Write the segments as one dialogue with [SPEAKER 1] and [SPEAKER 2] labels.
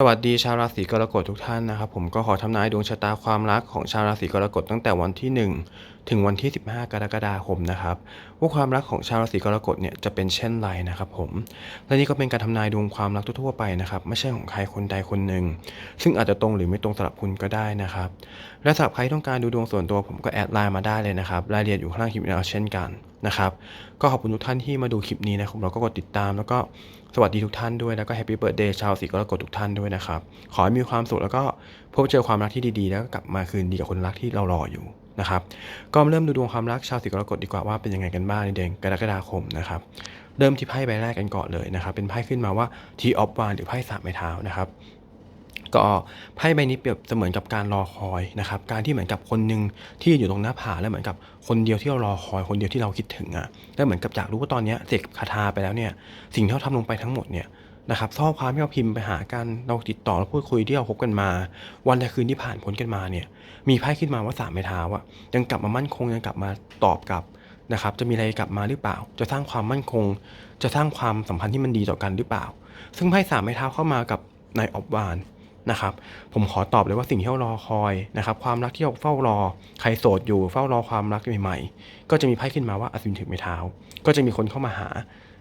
[SPEAKER 1] สวัสดีชาวราศีกรกฎทุกท่านนะครับผมก็ขอทำนายดวงชะตาความรักของชาวราศีกรกฎตั้งแต่วันที่ 1 ถึงวันที่ 15 กรกฎาคมนะครับว่าความรักของชาวราศีกรกฎเนี่ยจะเป็นเช่นไรนะครับผมและนี่ก็เป็นการทำนายดวงความรักทั่วๆไปนะครับไม่ใช่ของใครคนใดคนหนึ่ง ซึ่งอาจจะตรงหรือไม่ตรงสำหรับคุณก็ได้นะครับและสำหรับใครต้องการดูดวงส่วนตัวผมก็แอดไลน์มาได้เลยนะครับรายละเอียดอยู่ข้างล่างคลิปนี้เช่นกัน นะครับ ก็ขอบคุณทุกท่านที่มาดูคลิปนี้นะครับเราก็กดติดตาม แล้วก็สวัสดีทุกท่านด้วย แล้วก็แฮปปี้เบิร์ดเดย์ชาวสีกรกฎทุกท่านด้วยนะครับ ขอให้มีความสุขแล้วก็พบเจอความรักที่ดีๆ แล้วก็กลับมาคืนดีกับคนรักที่เรารออยู่นะครับ ก็เริ่มดูดวงความรักชาวสีกรกฎดีกว่าว่าเป็นยังไงกันบ้างในเดือนกรกฎาคมนะครับ เริ่มที่ไพ่ใบแรกกันก่อนเลยนะครับ เป็นไพ่ขึ้นมาว่าทีออฟวานหรือไพ่สามไม้เท้านะครับ ก็ไพ่ใบนี้เปรียบเสมือนกับการรอคอยนะครับ การที่เหมือนกับคนหนึ่งที่อยู่ตรงหน้าผาแล้วเหมือนกับคนเดียวที่เรารอคอยคนเดียวที่เราคิดถึงอะแล้วเหมือนกับอยากรู้ว่าตอนนี้เสกคาถาไปแล้วเนี่ยสิ่งที่เราทำลงไปทั้งหมดเนี่ยนะครับข้อความที่เราพิมพ์ไปหากันเราติดต่อเราพูดคุยที่เราคบกันมา วันและคืนที่ผ่านพ้นกันมาเนี่ย มีไพ่ขึ้นมาว่าสามไม้เท้าอะยังกลับมามั่นคงยังกลับมาตอบกลับนะครับ จะมีอะไรกลับมาหรือเปล่า จะสร้างความมั่นคง จะสร้างความสัมพันธ์ที่มันดีต่อกันหรือเปล่า ซึ่งไพ่สามไม้เท้าเข้ามากับนายออบวาน นะครับ ผมขอตอบเลยว่าสิ่งที่เรารอคอยนะครับ ความรักที่เราเฝ้ารอ ใครโสดอยู่เฝ้ารอความรักใหม่ๆ ก็จะมีไพ่ขึ้นมาว่าอัศวินถือไม้เท้า ก็จะมีคนเข้ามาหา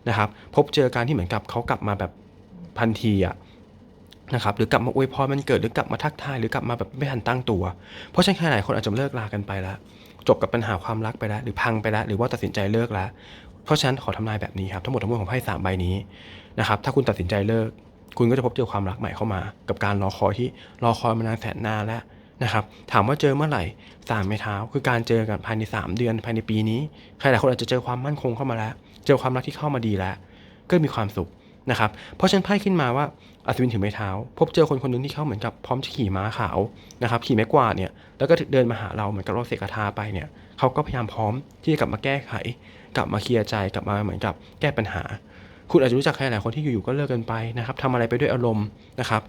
[SPEAKER 1] นะครับ พบเจอการที่เหมือนกับเขากลับมาแบบพันทีอะนะครับหรือกลับมาอวยพรมันเกิดหรือกลับมาทักทายหรือกลับมาแบบไม่ทันตั้งตัว เพราะฉะนั้นใครหลายคนอาจจะเลิกลากันไปแล้วจบกับปัญหาความรักไปแล้ว หรือพังไปแล้ว หรือว่าตัดสินใจเลิกแล้ว เพราะฉะนั้นขอทำนายแบบนี้ครับ ทั้งหมดทั้งมวลของไพ่สามใบนี้นะครับถ้าคุณตัดสินใจเลิก คุณก็จะพบเจอความรักใหม่เข้ามา กับการรอคอยที่รอคอยมานานแสนนานแล้วนะครับ ถามว่าเจอเมื่อไหร่สามไม้เท้า คือการเจอกันภายใน 3 เดือนภายในปีนี้ ใครหลายคนอาจจะเจอความมั่นคงเข้ามาแล้ว เจอความรักที่เข้ามาดีแล้ว ก็มีความสุขนะครับ เพราะฉันไพ่ขึ้นมาว่าอัศวินถือไม้เท้า พบเจอคนคนหนึ่งที่เขาเหมือนกับพร้อมจะขี่ม้าขาวนะครับ ขี่ไม้กวาดเนี่ย แล้วก็เดินมาหาเราเหมือนกับเราเสกคาถาไปเนี่ย เขาก็พยายามพร้อมที่จะกลับมาแก้ไข กลับมาเคลียร์ใจ กลับมาเหมือนกับแก้ปัญหา คุณอาจจะรู้จักใครหลายคนที่อยู่ๆก็เลิกกันไปนะครับทำอะไรไปด้วยอารมณ์นะครับ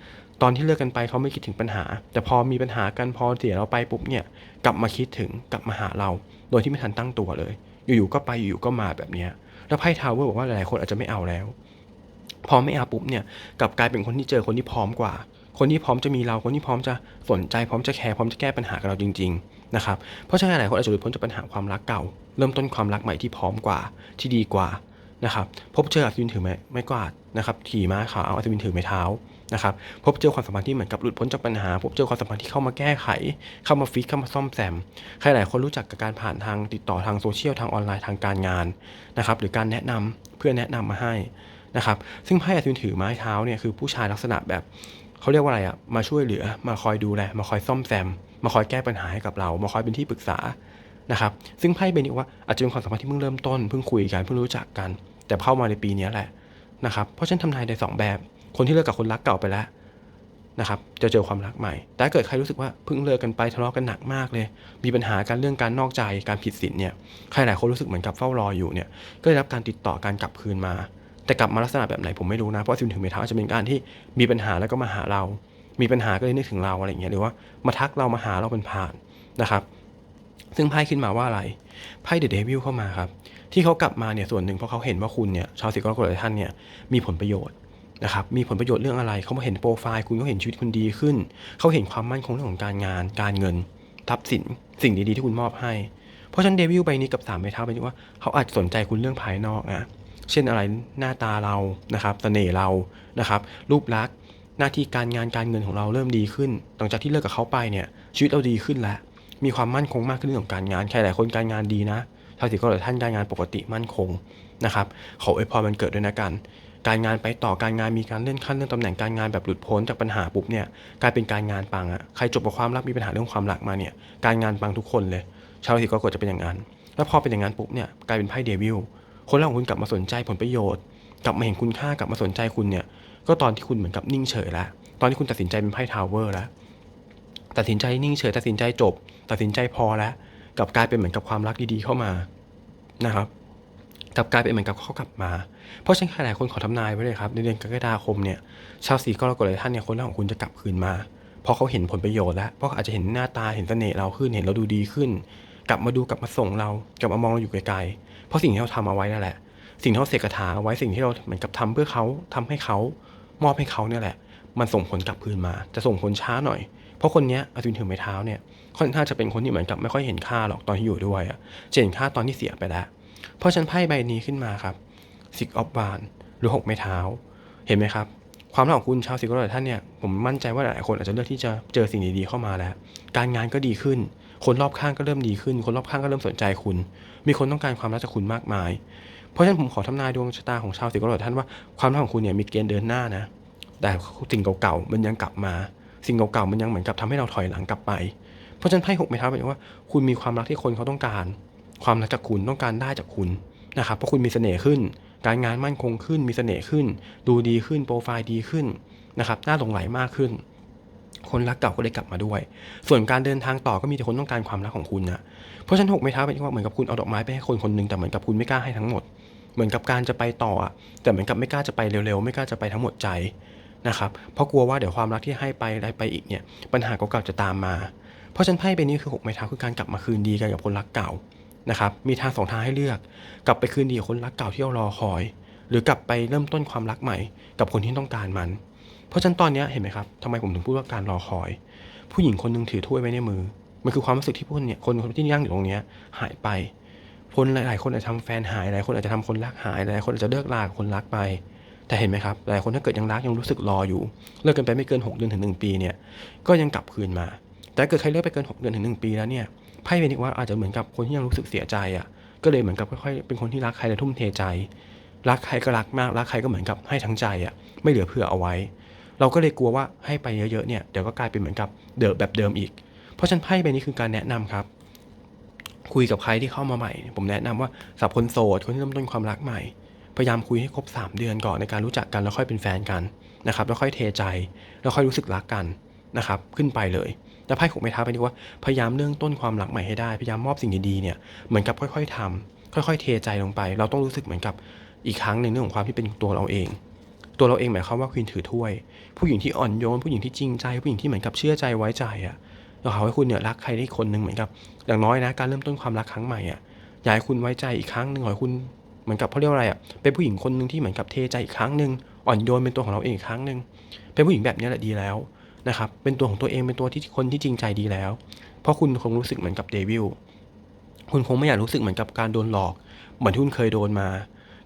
[SPEAKER 1] ตอนที่เลิกกันไปเขาไม่คิดถึงปัญหา แต่พอมีปัญหากันพอเสียเราไปปุ๊บเนี่ยกลับมาคิดถึงกลับมาหาเรา โดยที่ไม่ทันตั้งตัวเลย อยู่ๆก็ไปอยู่ๆก็มาแบบนี้แล้วไพ่ทาวเวอร์บอกว่าหลายๆคนอาจจะไม่เอาแล้ว พอไม่เอาปุ๊บเนี่ยกลับกลายเป็นคนที่เจอคนที่พร้อมกว่า คนที่พร้อมจะมีเราคนที่พร้อมจะสนใจพร้อมจะแคร์พร้อมจะแก้ปัญหากับเราจริง ๆ นะครับเพราะฉะนั้นหลายคนอาจจะหลุดพ้นจากปัญหาความรักเก่า เริ่มต้นความรักใหม่ที่พร้อมกว่าที่ดีกว่า นะครับพบเจออัศวินถือไม้ไม้กวาดนะครับขี่ม้าขาวเอาอัศวินถือไม้เท้านะครับพบเจอความสัมพันธ์ที่เหมือนกับหลุดพ้นจากปัญหา พบเจอความสัมพันธ์ที่เข้ามาแก้ไข เข้ามาฟิกเข้ามาซ่อมแซมใครหลายคนรู้จักกับการผ่านทางติดต่อทางโซเชียลทางออนไลน์ทางการงานนะครับหรือการแนะนำเพื่อแนะนำมาให้นะครับซึ่งไพ่อัศวินถือไม้เท้าเนี่ยคือผู้ชายลักษณะแบบเขาเรียกว่าอะไรอะมาช่วยเหลือมาคอยดูแลมาคอยซ่อมแซม มาคอยแก้ปัญหาให้กับเรา มาคอยเป็นที่ปรึกษา นะครับซึ่งไพ่ใบนี้ว่าอาจจะเป็นความสัมพันธ์ที่เพิ่งเริ่มต้นเพิ่งคุยกันเพิ่งรู้จักกัน แต่เข้ามาในปีนี้แหละนะครับเพราะฉันทำนายได้สองแบบ คนที่เลิกกับคนรักเก่าไปแล้วนะครับจะเจอความรักใหม่ แต่เกิดใครรู้สึกว่าเพิ่งเลิกกันไปทะเลาะกันหนักมากเลย มีปัญหาการเรื่องการนอกใจการผิดศีลเนี่ยใครหลายคนรู้สึกเหมือนกับเฝ้ารออยู่เนี่ยก็ได้รับการติดต่อการกลับคืนมา แต่กลับมาลักษณะแบบไหนผมไม่รู้นะเพราะสิ่งถึงเมท้าจะเป็นการที่มีปัญหาแล้วก็มาหาเรา มีปัญหาก็เลยนึกถึงเราอะไรอย่างเงี้ยหรือว่ามาทักเรามาหาเราเป็นผ่านนะครับ ซึ่งไพ่ขึ้นมาว่าอะไรไพ่เดอะเดวิลเข้ามาครับ ที่เขากลับมาเนี่ยส่วนหนึ่งเพราะเขาเห็นว่าคุณเนี่ยชาวสิกรกฎหลายท่านเนี่ยมีผลประโยชน์นะครับมีผลประโยชน์เรื่องอะไรเขามาเห็นโปรไฟล์คุณเขาเห็นชีวิตคุณดีขึ้น เขาเห็นความมั่นคงเรื่องของการงาน การเงินทรัพย์สินสิ่งดีๆที่คุณมอบให้ เพราะฉะนั้นเดวิลใบนี้กับสามใบเท้าเป็นว่าเขาอาจสนใจคุณเรื่องภายนอกนะเช่นอะไรหน้าตาเรานะครับเสน่ห์เรานะครับรูปลักษณ์หน้าที่การงานการเงินของเราเริ่มดีขึ้นหลังจากที่เลิกกับเขาไปเนี่ยชีวิตเราดีขึ้นแล้ว มีความมั่นคงมากขึ้นเรื่องของการงาน ใครหลายคนการงานดีนะชาวสิก็หลยท่านการงานปกติมั่นคงนะครับ ขออวยพรมันเกิดด้วยนะกัน การงานไปต่อการงานมีการเลื่อนขั้นเลื่อนตำแหน่งการงานแบบหลุดพ้นจากปัญหาปุ๊บเนี่ยกลายเป็นการงานปังอะใครจบกับความรักมีปัญหาเรื่องความรักมาเนี่ยการงานปังทุกคนเลย ชาวราศีกรกฎจะเป็นอย่างนั้น แล้วพอเป็นอย่างนั้นปุ๊บเนี่ยกลายเป็นไพ่เดวิลคนแรกของคุณกลับมาสนใจผลประโยชน์ กลับมาเห็นคุณค่ากลับมาสนใจคุณเนี่ยก็ตอนที่คุณเหมือนกับนิ่งเฉยแล้วตอนที่คุณตัดสินใจเป็นไพ่ทาวเวอร์แล้วตัดสินใจนิ่งเฉยตัดสินใจจบ ตัดสินใจพอแล้วกับกลายเป็นเหมือนกับความรักดีๆเข้ามานะครับกับกลายเป็นเหมือนกับเขากลับมา เพราะฉะนั้นหลายคนขอทำนายไว้เลยครับในเดือนกรกฎาคมเนี่ยชาวสีกรกฎหลายท่านเนี่ยคนแรกของคุณจะกลับคืนมาเพราะเขาเห็นผลประโยชน์แล้วเพราะเขาอาจจะเห็นหน้าตาเห็นเสน่ห์เราขึ้นเห็นเราดูดีขึ้น กลับมาดูกลับมาส่งเรากลับมามองเราอยู่ไกลๆเพราะสิ่งที่เราทำเอาไว้นั่นแหละ สิ่งที่เราเสกคาถาเอาไว้สิ่งที่เราเหมือนกับทำเพื่อเขาทำให้เขามอบให้เขาเนี่ยแหละ มันส่งผลกลับคืนมา จะส่งผลช้าหน่อย เพราะคนเนี้ยอาจุนถือไม้เท้าเนี่ย ค่อนข้างจะเป็นคนที่เหมือนกับไม่ค่อยเห็นค่าหรอกตอนที่อยู่ด้วยอะจะเห็นค่าตอนที่เสียไปแล้ว เพราะฉันไพ่ใบนี้ขึ้นมาครับ Six of Wands หรือหกไม้เท้า เห็นไหมครับ ความรักของคุณชาวสิกรท่านเนี่ยผมมั่นใจว่าหลายคนอาจจะเลือกที่จะเจอสิ่งดีๆเข้ามาแล้ว การงานก็ดีขึ้น คนรอบข้างก็เริ่มดีขึ้น คนรอบข้างก็เริ่มสนใจคุณ มีคนต้องการความรักจากคุณมากมาย เพราะฉะนั้นผมขอทำนายดวงชะตาของชาวสิกรท่านว่าความรักของคุณเนี่ยมีเกณฑ์เดินหน้านะแต่สิ่งเก่าๆมันยังกลับมา สิ่งเก่าๆมันยังเหมือนกับทำให้เราถอยหลังกลับไป เพราะฉะนั้นไพ่หกไม้เท้าแปลว่าคุณมีความรักที่คนเขาต้องการ ความรักจากคุณต้องการได้จากคุณนะครับเพราะคุณมีเสน่ห์ขึ้น การงานมั่นคงขึ้น มีเสน่ห์ขึ้น ดูดีขึ้นโปรไฟล์ดีขึ้นนะครับน่าหลงไหลมากขึ้น คนรักเก่าก็เลยกลับมาด้วย ส่วนการเดินทางต่อก็มีแต่คนต้องการความรักของคุณนะเพราะฉะนั้นหกไม้เท้าเป็นว่าเหมือนกับคุณเอาดอกไม้ไปให้คนคนหนึ่งแต่เหมือนกับคุณไม่กล้าให้ทั้งหมด เหมือนกับการจะไปต่ออะแต่เหมือนกับไม่กล้าจะไปเร็วๆ ไม่กล้าจะไปทั้งหมดใจนะครับเพราะกลัวว่าเดี๋ยวความรักที่ให้ไปได้ไปอีกเนี่ยปัญหาเก่าๆจะตามมา เพราะฉันไพ่ใบนี้คือหกไม้เท้าคือการกลับมาคืนดีกันกับคนรักเก่านะครับมีทางสองทางให้เลือก กลับไปคืนดีกับคนรักเก่าที่เรารอคอย หรือกลับไปเริ่มต้นความรักใหม่ กับคนที่ต้องการมัน เพราะฉะนั้นตอนนี้เห็นไหมครับทำไมผมถึงพูดว่าการรอคอย ผู้หญิงคนหนึงถือถ้วยไว้ในมือ มันคือความรู้สึกที่พวกเนี่ยคนที่นั่งอยู่ตรงนี้หายไปคนหลาย ๆ คนอาจจะทำแฟนหายหลายคนอาจจะทำคนรักหายหลายคนอาจจะเลิกลาคนรักไป แต่เห็นไหมครับหลายคนถ้าเกิดยังรักยังรู้สึกรออยู่ เลิกกันไปไม่เกิน 6 เดือนถึง 1 ปีเนี่ยก็ยังกลับคืนมา แต่เกิดใครเลิกไปเกิน 6 เดือนถึง 1 ปีแล้วเนี่ยไพ่เป็นอีกว่าอาจจะเหมือนกับคนที่ยังรู้สึกเสียใจอะก็เลยเหมือนกับค่อยๆเป็นคนที่รักใครและทุ่มเทใจ รักใครก็รักมากรักใครก็เหมือนกับให้ทั้งใจอะไม่เหลือเผื่อเอาไว้ เราก็เลยกลัวว่าให้ไปเยอะๆเนี่ยเดี๋ยวก็กลายเป็นเหมือนกับเดิมแบบเดิมอีก เพราะฉะนันไพ่ใบนี้คือการแนะนำครับ คุยกับใครที่เข้ามาใหม่ ผมแนะนำว่าสำหรับคนโสดคนที่เริ่มต้นความรักใหม่พยายามคุยให้ครบ 3 เดือนก่อนในการรู้จักกันแล้วค่อยเป็นแฟนกันนะครับแล้วค่อยเทใจ แล้วค่อยรู้สึกรักกัน นะครับขึ้นไปเลยแต่ไพ่ของไม้เท้าเป็นที่ว่าพยายามเรื่องต้นความรักใหม่ให้ได้พยายามมอบสิ่งดีๆเนี่ยเหมือนกับค่อย ๆทำค่อย ๆ เทใจลงไป เราต้องรู้สึกเหมือนกับอีกครั้งหนึ่งเรื่องของความที่เป็นตัวเราเอง ตัวเราเองหมายความว่าควีนถือถ้วย ผู้หญิงที่อ่อนโยนผู้หญิงที่จริงใจ ผู้หญิงที่เหมือนกับเชื่อใจไว้ใจอะเราขอให้คุณเนี่ยรักใครได้คนหนึ่งเหมือนกับอย่างน้อยนะการเริ่มต้นความรักครั้งใหม่อะอยากให้คุณไว้ใจอีกครั้งหนึ่งขอให้คุณเหมือนกับเขาเรียกว่าอะไรอะเป็นผู้หญิงคนหนึ่งที่เหมือนกับเทใจอีกครั้งหนึ่งอ่อนโยนเป็นตัวของเราเองอีกครั้งหนึ่งเป็นผู้หญิงแบบนี้แหละดีแล้ว นะครับเป็นตัวของตัวเองเป็นตัวที่คนที่จริงใจดีแล้ว เพราะคุณคงรู้สึกเหมือนกับเดวิลคุณคงไม่อยากรู้สึกเหมือนกับการโดนหลอก เหมือนที่คุณเคยโดนมา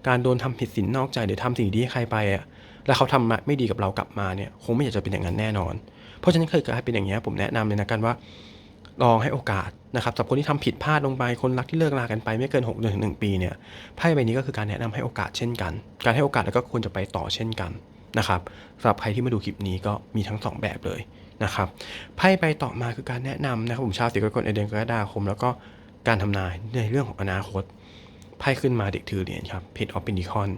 [SPEAKER 1] การโดนทำผิดศีลนอกใจหรือทำสิ่งดีให้ใครไปอะแล้วเขาทำไม่ดีกับเรากลับมาเนี่ยคงไม่อยากจะเป็นอย่างนั้นแน่นอน เพราะฉะนั้นเคยเกิดให้เป็นอย่างนี้ผมแนะนำเลยนะกันว่าลองให้โอกาสนะครับสำหรับคนที่ทำผิดพลาดลงไปคนรักที่เลิกลากันไปไม่เกิน 6 เดือนถึง 1 ปีเนี่ยไพ่ใบนี้ก็คือการแนะนำให้โอกาสเช่นกัน การให้โอกาสแล้วก็ควรจะไปต่อเช่นกัน นะครับสำหรับใครที่มาดูคลิปนี้ก็มีทั้งสองแบบเลยนะครับไพ่ใบต่อมาคือการแนะนำนะครับผมชาวสิกรกฎในเดือนกรกฎาคม แล้วก็การทำนายในเรื่องของอนาคตไพ่ขึ้นมาเด็กถือเหรียญครับเพจออฟปินิคอน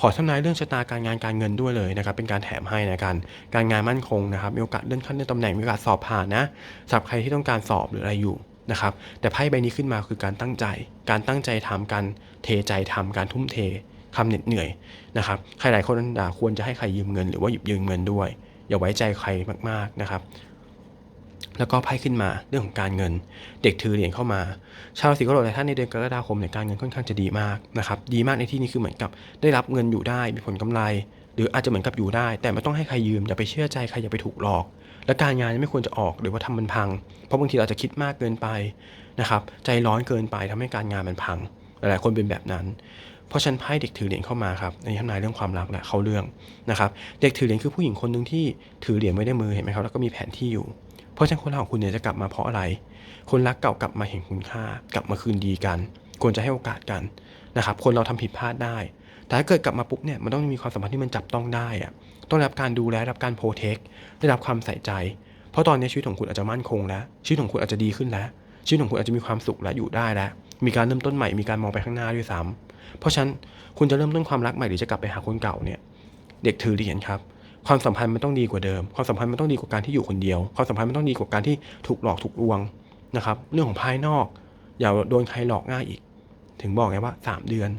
[SPEAKER 1] ขอทำนายเรื่องชะตาการงานการเงินด้วยเลยนะครับ เป็นการแถมให้นะการการงานมั่นคงนะครับ มีโอกาสเลื่อนขั้นเลื่อนตำแหน่งมีโอกาสสอบผ่านนะสำหรับใครที่ต้องการสอบหรืออะไรอยู่นะครับแต่ไพ่ใบนี้ขึ้นมาคือการตั้งใจ การตั้งใจทำการเทใจทำการทุ่มเท คำเหน็ดเหนื่อยนะครับใครหลายคนด่าควรจะให้ใครยืมเงินหรือว่าหยิบยืมเงินด้วย อย่าไว้ใจใครมากๆนะครับ แล้วก็ไพ่ขึ้นมาเรื่องของการเงิน เด็กถือเหรียญเข้ามา ชาวราศีกรกฎหลายท่านในเดือนกรกฎาคมเนี่ยการเงินค่อนข้างจะดีมากนะครับดีมากในที่นี้คือเหมือนกับ ได้รับเงินอยู่ได้มีผลกำไร หรืออาจจะเหมือนกับอยู่ได้ แต่ไม่ต้องให้ใครยืมอย่าไปเชื่อใจใครอย่าไปถูกหลอกและการงานไม่ควรจะออกหรือว่าทำมันพัง เพราะบางทีเราจะคิดมากเกินไปนะครับ ใจร้อนเกินไปทำให้การงานมันพัง หลายๆคนเป็นแบบนั้น เพราะฉะนันไพ่เด็กถือเหรียญเข้ามาครับในทำนายเรื่องความรักแหละเข้าเรื่องนะครับเด็กถือเหรียญคือผู้หญิงคนหนึ่งที่ถือเหรียญไว้ในมือเห็นไหมครับแล้วก็มีแผนที่อยู่ เพราะฉะนั้นคนรักของคุณเนี่ยจะกลับมาเพราะอะไร คนรักเก่ากลับมาเห็นคุณค่า กลับมาคืนดีกัน ควรจะให้โอกาสกันนะครับคนเราทำผิดพลาดได้ แต่ถ้าเกิดกลับมาปุ๊บเนี่ยมันต้องมีความสัมพันธ์ที่มันจับต้องได้อะต้องรับการดูแลรับการโปรเทคได้รับความใส่ใจ เพราะตอนนี้ชีวิตของคุณอาจจะมั่นคงแล้วชีวิตของคุณอาจจะดีขึ้นแล้วชีวิตของคุณอาจจะมีความสุขและอยู่ได้แล้วมีการเริ่มต้นใหม่มีการมองไปข้างหน้าด้วยซ้ เพราะฉะนั้นคุณจะเริ่มต้นความรักใหม่หรือจะกลับไปหาคนเก่าเนี่ยเด็กถือเหรียญครับความสัมพันธ์มันต้องดีกว่าเดิม ความสัมพันธ์มันต้องดีกว่าการที่อยู่คนเดียว ความสัมพันธ์มันต้องดีกว่าการที่ถูกหลอกถูกลวงนะครับ เรื่องของภายนอก อย่าโดนใครหลอกง่ายอีก ถึงบอกไงว่า 3 เดือน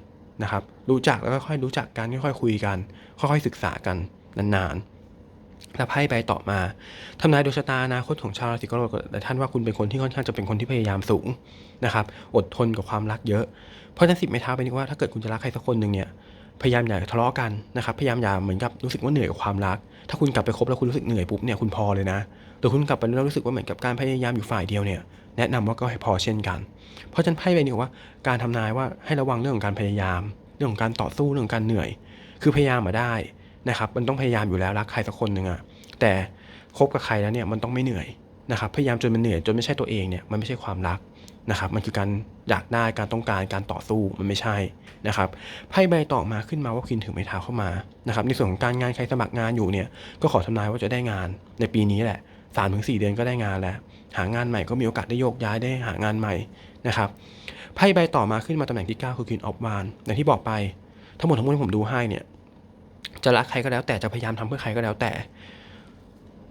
[SPEAKER 1] นะครับ รู้จักแล้วก็ค่อยรู้จักกันค่อยๆคุยกัน ค่อยๆศึกษากันนานๆ แล้วไพ่ใบต่อมาทำนายดวงชะตาอนาคตของชาวราศีกรกฎแต่ท่านว่าคุณเป็นคนที่ค่อนข้างจะเป็นคนที่พยายามสูงนะครับอดทนกับความรักเยอะ เพราะฉะนั้นสิบไม้เท้าเป็นว่าถ้าเกิดคุณจะรักใครสักคนหนึ่งเนี่ยพยายามอย่าทะเลาะกันนะครับพยายามอย่าเหมือนกับรู้สึกว่าเหนื่อยกับความรัก ถ้าคุณกลับไปคบแล้วคุณรู้สึกเหนื่อยปุ๊บเนี่ยคุณพอเลยนะแต่คุณกลับไปแล้วรู้สึกว่าเหมือนกับการพยายามอยู่ฝ่ายเดียวเนี่ยแนะนำว่าก็ให้พอเช่นกัน เพราะฉะนั้นไพ่ใบนี้ว่าการทำนายว่าให้ระวังเรื่องของการพยายาม เรื่องของการต่อสู้เรื่องการเหนื่อย คือพยายามมาได้ นะครับมันต้องพยายามอยู่แล้วรักใครสักคนหนึ่งอะแต่คบกับใครแล้วเนี่ยมันต้องไม่เหนื่อยนะครับพยายามจนมันเหนื่อยจนไม่ใช่ตัวเองเนี่ยมันไม่ใช่ความรักนะครับมันคือการอยากได้การต้องการการต่อสู้มันไม่ใช่นะครับไพ่ใบต่อมาขึ้นมาว่าคินถือไม้เท้าเข้ามานะครับในส่วนของการงานใครสมัครงานอยู่เนี่ยก็ขอทำนายว่าจะได้งานในปีนี้แหละสามถึงสี่เดือนก็ได้งานแล้ว หางานใหม่ก็มีโอกาสได้โยกย้ายได้หางานใหม่นะครับไพ่ใบต่อมาขึ้นมาตำแหน่งที่ 9 คือ Queen of Wands อย่างที่บอกไป ทั้งหมดทั้งมวลที่ผมดูให้เนี่ย จะรักใครก็แล้ว แต่จะพยายามทำเพื่อใครก็แล้วแต่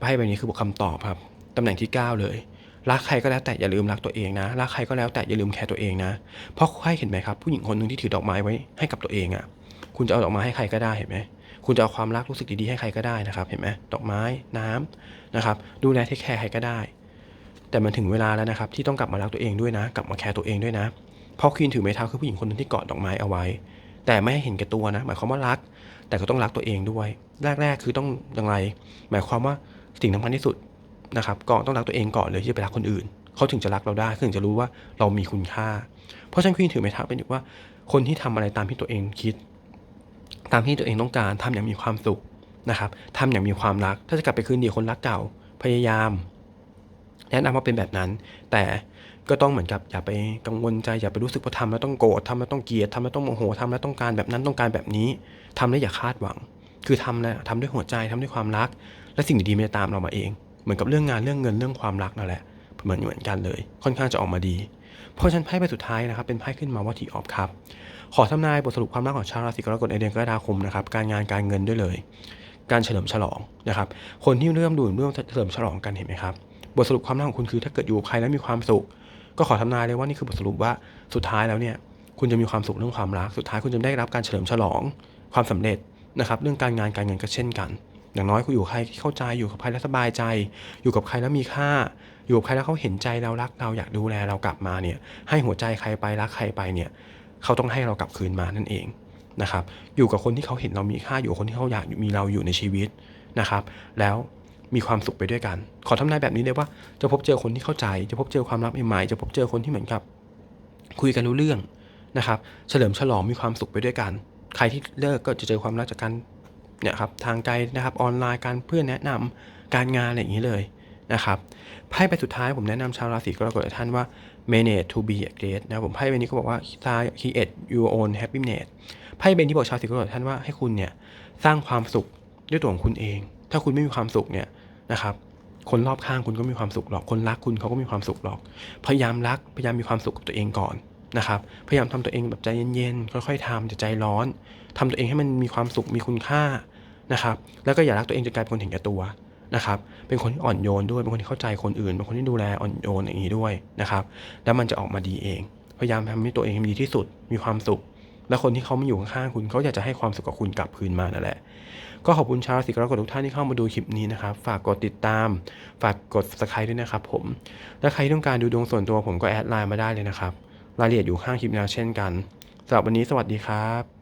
[SPEAKER 1] ไพ่ใบนี้คือคำตอบครับตำแหน่งที่ 9 เลย รักใครก็แล้วแต่อย่าลืมรักตัวเองนะ รักใครก็แล้วแต่อย่าลืมแคร์ตัวเองนะ เพราะใครเห็นไหมครับ ผู้หญิงคนหนึ่งที่ถือดอกไม้ไว้ให้กับตัวเองอะ่ะ คุณจะเอาดอกไม้ให้ใครก็ได้เห็นไหมคุณจะเอาความรักรู้สึกดีๆให้ใครก็ได้นะครับ เห็นไหมดอกไม้น้ำนะครับ ดูแลเทคแคร์ใครก็ได้ แต่มันถึงเวลาแล้วนะครับ ที่ต้องกลับมารักตัวเองด้วยนะ กลับมาแคร์ตัวเองด้วยนะ เพราะควีนถือไม้เท้าคือผู้หญิงคนหนึงที่กาะดอกไม้เอาไว้ แต่ไม่ให้เห็นแก่ตัวนะ หมายความว่ารัก แต่ก็ต้องรักตัวเองด้วย แรก ๆ คือต้องอย่างไร หมายความว่าสิ่งสำคัญที่สุดนะครับก็ต้องรักตัวเองก่อนเลยที่จะไปรักคนอื่น เขาถึงจะรักเราได้เขาถึงจะรู้ว่าเรามีคุณค่า เพราะฉะนั้นควีนถือไม้เท้าเป็นอีกว่า คนที่ทำอะไรตามที่ตัวเองคิด ตามที่ตัวเองต้องการทำอย่างมีความสุขนะครับทำอย่างมีความรัก ถ้าจะกลับไปคืนดีคนรักเก่า พยายาม แนะนำว่าเป็นแบบนั้น แต่ก็ต้องเหมือนกับอย่าไปกังวลใจอย่าไปรู้สึกว่าทำแล้วต้องโกรธทำแล้วต้องเกลียดทำแล้วต้องโมโหทำแล้วต้องการแบบนั้นต้องการแบบนี้ทำแล้วอย่าคาดหวัง คือทำแล้วทำด้วยหัวใจทำด้วยความรัก และสิ่งดีๆมันจะตามเรามาเอง เหมือนกับเรื่องงานเรื่องเงินเรื่องความรักนั่นแหละเหมือนเหมือนกันเลย ค่อนข้างจะออกมาดี เพราะฉันไพ่ใบสุดท้ายนะครับเป็นไพ่ขึ้นมาว่าทีออฟครับขอทำนายบทสรุปความรักของชาวราศีกรกฎในเดือนกรกฎาคมนะครับการงานการเงินด้วยเลย การเฉลิมฉลองนะครับคนที่เริ่มดูเรื่องเฉลิมฉลองกันเห็นไหมครับ บทสรุปความรักของคุณคือถ้าเกิดอยู่ใครแล้วมีความสุข ก็ขอทำนายเลยว่านี่คือบทสรุปว่าสุดท้ายแล้วเนี่ยคุณจะมีความสุขเรื่องความรัก สุดท้ายคุณจะได้รับการเฉลิมฉลองความสำเร็จนะครับเรื่องการงานการเงินก็เช่นกัน อย่างน้อยคุณอยู่ใครที่เข้าใจอยู่กับใครแล้วสบายใจ อยู่กับใครแล้วมีค่า อยู่กับใครแล้วเขาเห็นใจเรารักเราอยากดูแลเรากลับมาเนี่ยให้หัวใจใครไปรักใครไปเนี่ยเขาต้องให้เรากลับคืนมานั่นเองนะครับอยู่กับคนที่เขาเห็นเรามีค่าอยู่กับคนที่เขาอยากมีเราอยู่ในชีวิตนะครับ แล้ว มีความสุขไปด้วยกัน ขอทำนายแบบนี้เลยว่าจะพบเจอคนที่เข้าใจ จะพบเจอความรักใหม่ๆจะพบเจอคนที่เหมือนกับ คุยกันรู้เรื่องนะครับ เฉลิมฉลองมีความสุขไปด้วยกัน ใครที่เลิกก็จะเจอความรักจากการเนี่ยครับทางไกลนะครับออนไลน์การเพื่อนแนะนำการงานอะไรอย่างนี้เลยนะครับไพ่ใบสุดท้ายผมแนะนำชาวราศีกรกฎท่านว่า manage to be a great นะผมไพ่ใบนี้ก็บอกว่า create your own happiness ไพ่ใบนี้บอกชาวราศีกรกฎท่านว่าให้คุณเนี่ยสร้างความสุขด้วยตัวของคุณเอง ถ้าคุณไม่มีความสุขเนี่ย นะครับคนรอบข้างคุณก็มีความสุขหรอกคนรักคุณเขาก็มีความสุขหรอก พยายามรักพยายามมีความสุขกับตัวเองก่อนนะครับพยายามทำตัวเองแบบใจเย็นๆค่อยๆทำจะใจร้อนทำตัวเองให้มันมีความสุขมีคุณค่านะครับ แล้วก็อย่ารักตัวเองจนกลายเป็นคนเห็นแก่ตัวนะครับ เป็นคนที่อ่อนโยนด้วยเป็นคนที่เข้าใจคนอื่นเป็นคนที่ดูแลอ่อนโยนอย่างนี้ด้วยนะครับ แล้วมันจะออกมาดีเอง พยายามทำให้ตัวเองดีที่สุดมีความสุข และคนที่เขาไม่อยู่ข้างๆคุณเขาอยากจะให้ความสุขกับคุณกลับคืนมานั่นแหละ ก็ขอบคุณชาวสิกรกฎทุกท่านที่เข้ามาดูคลิปนี้นะครับ ฝากกดติดตาม ฝากกด subscribe ด้วยนะครับผม และใครที่ต้องการดูดวงส่วนตัวผมก็แอดไลน์มาได้เลยนะครับ รายละเอียดอยู่ข้างคลิปแล้วเช่นกันสำหรับวันนี้สวัสดีครับ